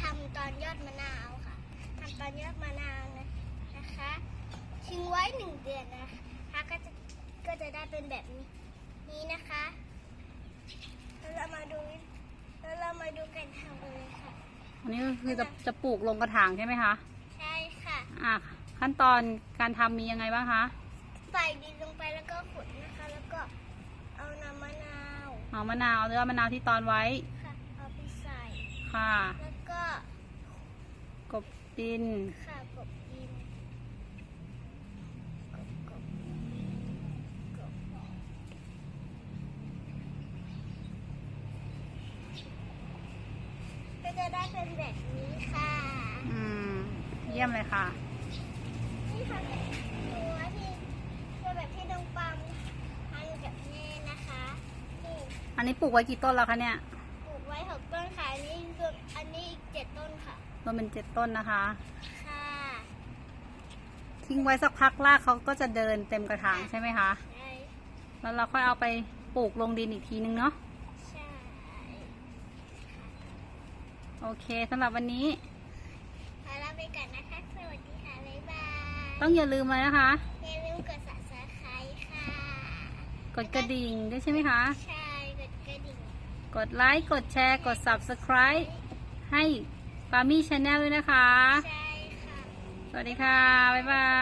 ทำตอนยอดมะนาวค่ะทำตอนยอดมะนาวนะคะทิ้งไว้หนึ่งเดือนนะคะก็จะก็จะได้เป็นแบบนี้นี้นะคะแล้วเรามาดูแล้วเรามาดูกันทำเลยค่ะอันนี้ก็คือจะจะปลูกลงกระถางใช่ไหมคะใช่ค่ะอะขั้นตอนการทำมียังไงบ้างคะใส่ดินลงไปแล้วก็ขุดนะคะ แล้วก็เอาน้ำมะนาวเอามะนาวหรือว่ามะนาวที่ตอนไว้ค่ะเอาไปใส่ค่ะ ก็กบดิน ค่ะกบดินกบกบกบก็จะได้เป็นแบบนี้ค่ะอืม เยี่ยมเลยค่ะ นี่ค่ะตัวที่ตัวแบบที่น้องปังทำกับแม่นะคะนี่อันนี้ปลูกไว้กี่ต้นแล้วคะเนี่ยปลูกไว้หกต้ นค่ะอันนี้รวมอันนี้อีกเจ็ดต้นค่ะ รวมเป็นเจ็ดต้นนะคะ ค่ะทิ้งไว้สักพักรากเขาก็จะเดินเต็มกระถางใช่ไหมคะ ใช่แล้วเราค่อยเอาไปปลูกลงดินอีกทีนึงเนาะใช่โอเคสำหรับวันนี้ขอลาไปก่อนนะคะ สวัสดีค่ะ บ๊ายบายต้องอย่าลืมเลยนะคะ อย่าลืมกด subscribe ค่ะ กดกระดิ่งด้วยใช่ไหมคะ ใช่ กดกระดิ่ง กดไลค์ กดแชร์ กด subscribe ให้ปามี่ชาแนลด้วยนะคะ ใช่ค่ะ สวัสดีค่ะ บ๊ายบา